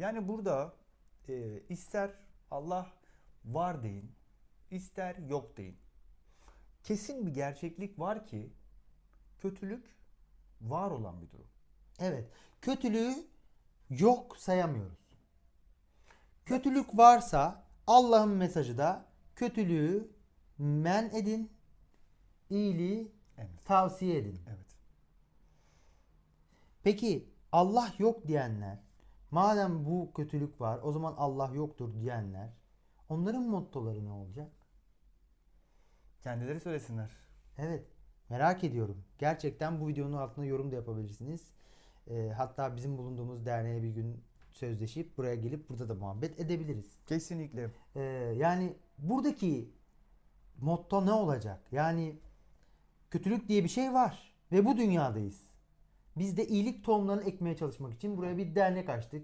Yani burada e, ister Allah var deyin, ister yok deyin. Kesin bir gerçeklik var ki kötülük var olan bir durum. Evet. Kötülüğü yok sayamıyoruz. Kötülük varsa Allah'ın mesajı da kötülüğü men edin, iyiliği Evet. tavsiye edin. Evet. Peki Allah yok diyenler, madem bu kötülük var o zaman Allah yoktur diyenler, onların mottoları ne olacak? Kendileri söylesinler. Evet, merak ediyorum. Gerçekten bu videonun altına yorum da yapabilirsiniz. Ee, hatta bizim bulunduğumuz derneğe bir gün sözleşip buraya gelip burada da muhabbet edebiliriz. Kesinlikle. Ee, yani buradaki motto ne olacak? Yani kötülük diye bir şey var ve bu dünyadayız. Biz de iyilik tohumlarını ekmeye çalışmak için buraya bir dernek açtık.